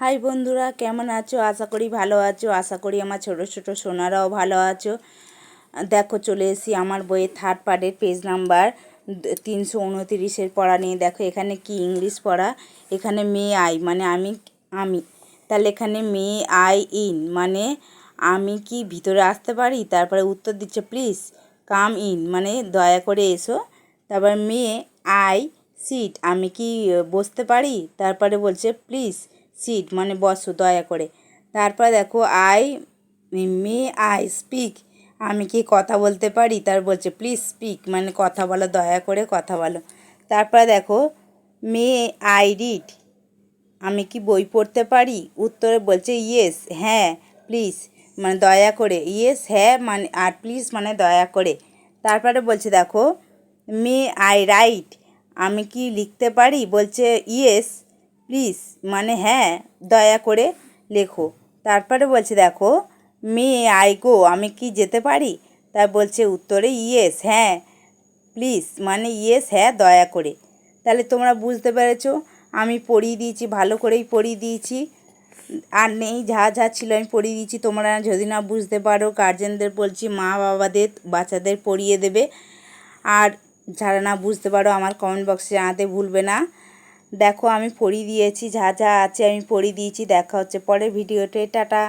High বন্ধুরা, কেমন আছো? আশা করি ভালো আছো। আশা করি আমার ছোট ছোট সোনারাও ভালো আছো। দেখো, চলে এসেছি আমার বইয়ের থার্ড পার্টের পেজ নাম্বার তিনশো উনতিরিশের পড়া নিয়ে। দেখো, এখানে কি ইংলিশ পড়া? এখানে মে আই মানে আমি আমি। তাহলে এখানে মে আই ইন মানে আমি কি ভিতরে আসতে পারি? তারপরে উত্তর দিচ্ছে প্লিজ কাম ইন মানে দয়া করে এসো। তারপর মে আই সিট আমি কি বসতে পারি? তারপরে বলছে প্লিজ সিট মানে বসো, দয়া করে। তারপর দেখো, আই, মে, আই স্পিক। আমি কি কথা বলতে পারি? তার বলছে, প্লিজ স্পিক। মানে কথা বলো, দয়া করে কথা বলো। তারপর দেখো, মে, আই রিড। আমি কি বই পড়তে পারি? উত্তরে বলছে, ইয়েস হ্যাঁ প্লিজ। মানে দয়া করে, ইয়েস হ্যাঁ মানে আর প্লিজ মানে দয়া করে। তারপরে বলছে, দেখো, মে, আই রাইট। আমি কি লিখতে পারি? বলছে, ইয়েস। প্লিজ মানে হ্যাঁ দয়া করে লেখো। তারপরে বলছে, দেখো মে আই গো, আমি কি যেতে পারি? তার বলছে, উত্তরে ইয়েস হ্যাঁ প্লিজ মানে ইয়েস হ্যাঁ দয়া করে। তাহলে তোমরা বুঝতে পেরেছ, আমি পড়িয়ে দিয়েছি, ভালো করেই পড়িয়ে দিয়েছি। আর নেই, যা যা ছিল আমি পড়িয়ে দিয়েছি। তোমরা যদি না বুঝতে পারো গার্জেনদের বলছি, মা, বাবাদের, বাচ্চাদের পড়িয়ে দেবে। আর যারা না বুঝতে পারো, আমার কমেন্ট বক্সে জানাতে ভুলবে না। দেখো আমি পড়ি দিয়েছি, যা যা আছে আমি পড়িয়ে দিয়েছি, দেখা হচ্ছে পরের ভিডিওতে, টাটা।